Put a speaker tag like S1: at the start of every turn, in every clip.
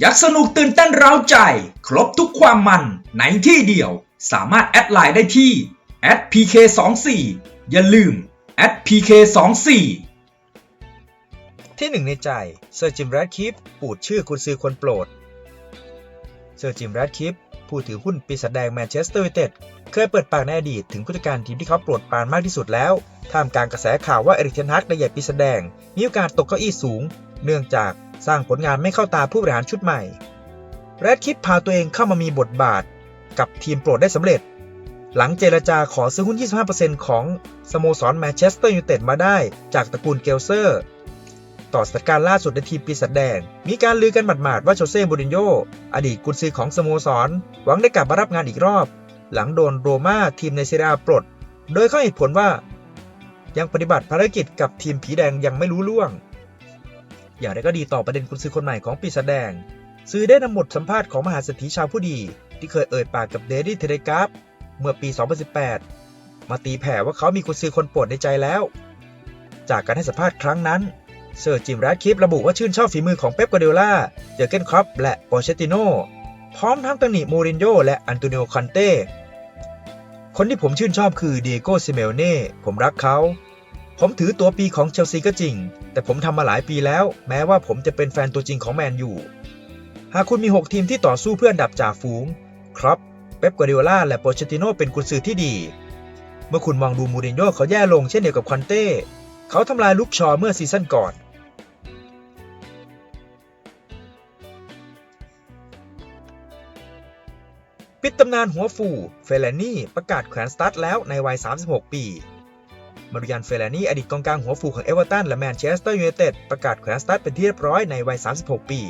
S1: อยากสนุกตื่นเต้นเร้าใจ ครบทุกความมันในที่เดียว สามารถแอดไลน์ได้ที่ @pk24 อย่าลืม @pk24
S2: ที่หนึ่งในใจเซอร์จิมแรดคิปปูดชื่อกุนซือคนโปรดเซอร์จิมแรดคิปผู้ถือหุ้นปีศาจแดงแมนเชสเตอร์ยูไนเต็ดเคยเปิดปากในอดีตถึงผู้จัดการทีมที่เขาโปรดปรานมากที่สุดแล้ว ท่ามกลางกระแสข่าวว่าเอริกเทนฮักในใหญ่ปีศาจแดงมีโอกาสตกเก้าอี้สูง เนื่องจาก สร้างผลงานไม่เข้าตาผู้บริหารชุดใหม่แรดคิปพาตัวเองเข้ามามีบทบาทกับทีมโปรดได้สำเร็จ หลังเจรจาขอซื้อหุ้น 25%ของสโมสรแมนเชสเตอร์ยูไนเต็ดมาได้จากตระกูลเกลเซอร์ ต่อสถานการณ์ล่าสุดในทีมปีศาจแดง มีการลือกันหมาดๆว่าโชเซ่มูรินโญ่อดีตกุนซือของสโมสร หวังได้กลับมารับงานอีกรอบ หลังโดนโรม่าทีมในเซเรียอาปลด โดยขาให้เหตุผลว่า ยังปฏิบัติภารกิจกับทีมผีแดงยังไม่รู้ล่วง อย่างไรก็ดีต่อประเด็นกุนซือคนใหม่ของปีศาจแดงสื่อได้นำบทสัมภาษณ์ของมหาเศรษฐีชาวผู้ดี ที่เคยเอ่ยปากกับเดดี้เทเลกราฟเมื่อปี 2018 มาตีแผ่ว่าเขามีกุนซือคนโปรดในใจแล้ว จากการให้สัมภาษณ์ครั้งนั้นเซอร์จิมแรดคลิประบุว่าชื่นชอบฝีมือของเป๊ปกวาร์ดิโอลาเจอเกนครอปและปอเชติโนพร้อมทั้งตำหนิมูรินโญ่และอันโตนิโอคอนเต้คนที่ผมชื่นชอบคือเดโก้ซิเมลเน่ผมรักเขา ผมถือตัวปีของเชลซีก็จริง แต่ผมทำมาหลายปีแล้ว แม้ว่าผมจะเป็นแฟนตัวจริงของแมนยู หากคุณมี 6 ทีมที่ต่อสู้เพื่ออันดับจ่าฝูง ครอปเป๊ปกวาร์ดิโอลาและโปเชติโนเป็นกุนซือที่ดี เมื่อคุณมองดูมูรินโญ่เขาแย่ลงเช่นเดียวกับคอนเต้ เขาทำลายลูกชอเมื่อซีซั่นก่อน ปิดตำนานหัวฟู เฟลนี่ประกาศแขวนสตาร์ทแล้วในวัย 36 ปี มาริยันเฟลานี่อดีตกองกลางหัวฟูของเอเวอร์ตันและแมนเชสเตอร์ยูไนเต็ดประกาศแขวนสตาร์ทเป็นที่เรียบร้อยในวัย 36 ปี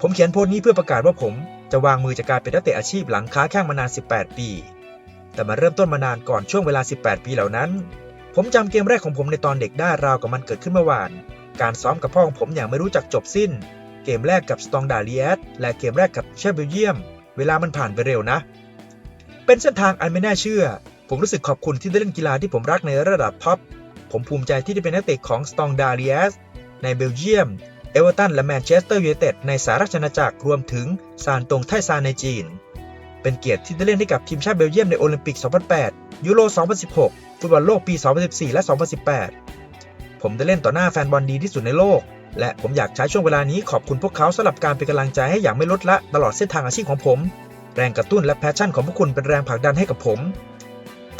S2: ผมเขียนโพสต์นี้เพื่อประกาศว่าผมจะวางมือจากการเป็นนักเตะอาชีพหลังค้าแข้งมานาน 18 ปี แต่มาเริ่มต้นมานานก่อนช่วงเวลา 18 ปีเหล่านั้น ผมจำเกมแรกของผมในตอนเด็กได้ราวกับมันเกิดขึ้นเมื่อวาน การซ้อมกับพ่อของผมอย่างไม่รู้จักจบสิ้น เกมแรกกับสตองดาเลียสและเกมแรกกับเชฟเบลเยียม เวลามันผ่านไปเร็วนะ เป็นเส้นทางอันไม่น่าเชื่อ ผมรู้สึกขอบคุณที่ได้เล่นกีฬาที่ผมรักในระดับท็อป ผมภูมิใจที่ได้เป็นนักเตะของสตองดาเลียสในเบลเยียม เอเวอร์ตันและแมนเชสเตอร์ยูไนเต็ดในสหราชอาณาจักรรวมถึงซานตงไทซานในจีน เป็นเกียรติที่ได้เล่นให้กับทีมชาติเบลเยียมในโอลิมปิก 2008 ยูโร 2016 ฟุตบอลโลกปี 2014 และ 2018 ผมได้เล่นต่อหน้าแฟนบอลดีที่สุดในโลก และผมอยากใช้ช่วงเวลานี้ขอบคุณพวกเขาสำหรับการเป็นกำลังใจให้อย่างไม่ลดละตลอดเส้นทางอาชีพของผม แรงกระตุ้นและแพชชั่นของพวกคุณเป็นแรงผลักดันให้กับผม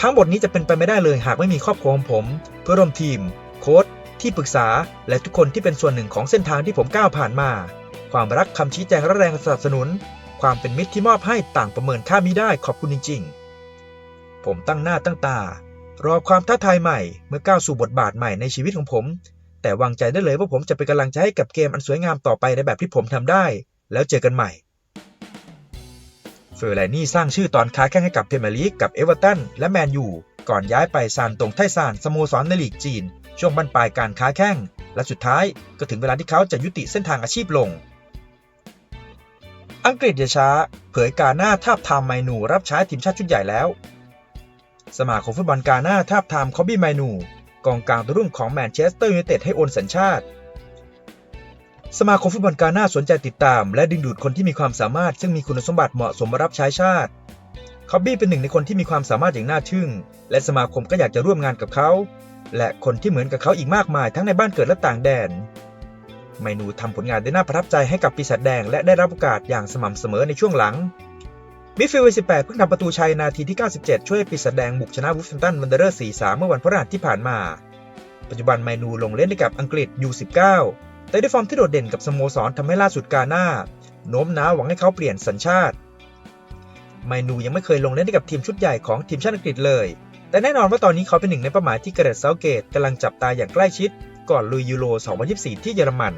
S2: ทั้งหมดนี้จะเป็นไปไม่ได้เลยหากไม่มีครอบครัวของผม เพื่อร่วมทีม โค้ชที่ปรึกษา และทุกคนที่เป็นส่วนหนึ่งของเส้นทางที่ผมก้าวผ่านมา ความรักคำชี้แจงและแรงสนับสนุน ความเป็นมิตรที่มอบให้ต่างประเมินค่ามิได้ขอบคุณจริง ๆ ผมตั้งหน้าตั้งตา รอความท้าทายใหม่เมื่อก้าวสู่บทบาทใหม่ในชีวิตของผม แต่วางใจได้เลยว่าผมจะเป็นกำลังใจให้กับเกมอันสวยงามต่อไปในแบบที่ผมทำได้ แล้วเจอกันใหม่ เฟอร์ไลนี่สร้างชื่อตอนค้าแข่งให้กับเพรเมียร์ลีกกับเอเวอร์ตันและแมนยูก่อนย้ายไปซานตงไทซานสโมสรในลีกจีน ช่วงบรรปลายการค้าแข่งและสุดท้ายก็ถึงเวลาที่เขาจะยุติเส้นทางอาชีพลง อังกฤษอย่าช้า เผยกาหน้าทาบทามไมนูรับใช้ทีมชาติชุดใหญ่แล้ว สมาคมฟุตบอลกาหน้าทาบทามคอบบี้ไมนูกองกลางตัวรุ่งของแมนเชสเตอร์ยูไนเต็ดให้โอนสัญชาติ สมาคมฟุตบอลกาหน้าสนใจติดตาม และดึงดูดคนที่มีความสามารถ ซึ่งมีคุณสมบัติเหมาะสมมารับใช้ชาติคอบบี้เป็นหนึ่งในคนที่มีความสามารถอย่างน่าทึ่ง และสมาคมก็อยากจะร่วมงานกับเขา และคนที่เหมือนกับเขาอีกมากมายทั้งในบ้านเกิดและต่างแดน ไมนูทำผลงานได้น่าประทับใจให้กับปีศาจแดง และได้รับโอกาสอย่างสม่ำเสมอในช่วงหลังมิดฟิลด์วัย18 เพิ่งทำประตูชัยนาทีที่ 97 ช่วยปีศาจแดงบุกชนะวูฟแฮมป์ตันวันเดอร์เรอร์4-3 เมื่อวันพฤหัสที่ผ่านมา ปัจจุบันไมนูลงเล่นให้กับอังกฤษ U19 แต่ด้วยฟอร์มที่โดดเด่นกับสโมสรทำให้ล่าสุดกาหน้าโน้มน้าวหวังให้เขาเปลี่ยนสัญชาติ ไมนูยังไม่เคยลงเล่นให้กับทีมชุดใหญ่ของทีมชาติอังกฤษเลย แต่แน่นอนว่าตอนนี้เขาเป็นหนึ่งในเป้าหมายที่เกรดเซาเกตกำลังจับตาอย่างใกล้ชิด ก่อนลุยยูโร 2024 ที่เยอรมัน